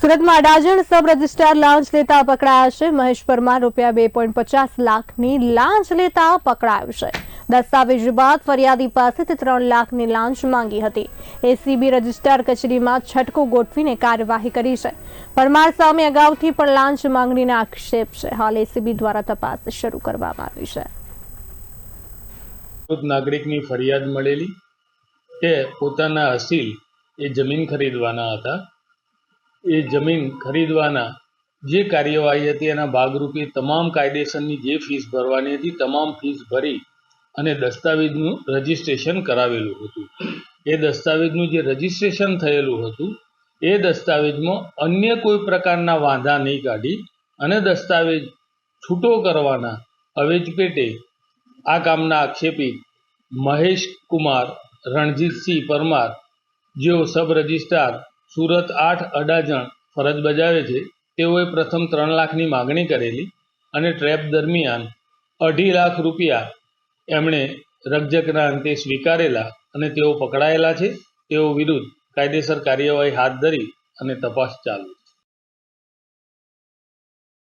સુરતમાં Adajan sub registrar લાંચ લેતા પકડાયા છે. મહેશ પરમાર રૂપિયા બે પોઈન્ટ પચાસ લાખની લાંચ લેતા પકડાયો છે. દસ્તાવેજ બાદ ફરિયાદી પાસેથી ત્રણ લાખની લાંચ માંગી હતી. એસીબી રજિસ્ટ્રાર કચેરીમાં છટકો ગોઠવીને કાર્યવાહી કરી છે. પરમાર સામે અગાઉથી પણ લાંચ માંગણીના આક્ષેપ છે. હાલ એસીબી દ્વારા તપાસ શરૂ કરવામાં આવી છે. નાગરિકની ફરિયાદ મળેલી કે પોતાના અસીલ એ જમીન ખરીદવાના હતા. એ જમીન ખરીદવાના જે કાર્યવાહી હતી એના ભાગરૂપે તમામ કાયદેસરની જે ફીસ ભરવાની હતી, તમામ ફીસ ભરી અને દસ્તાવેજનું રજિસ્ટ્રેશન કરાવેલું હતું. એ દસ્તાવેજનું જે રજિસ્ટ્રેશન થયેલું હતું, એ દસ્તાવેજમાં અન્ય કોઈ પ્રકારના વાંધા નહીં કાઢી અને દસ્તાવેજ છૂટો કરવાના અવેજ પેટે આ કામના આક્ષેપી મહેશ કુમાર રણજીતસિંહ પરમાર, જેઓ સબ રજિસ્ટ્રાર સુરત આઠ અડાજણ ફરજ બજાવે છે, તેઓએ પ્રથમ ત્રણ લાખની માગણી કરેલી અને ટ્રેપ દરમિયાન અઢી લાખ રૂપિયા એમણે રકઝકના અંતે સ્વીકારેલા અને તેઓ પકડાયેલા છે, તેઓ વિરુદ્ધ કાયદેસર કાર્યવાહી હાથ ધરી અને તપાસ ચાલુ.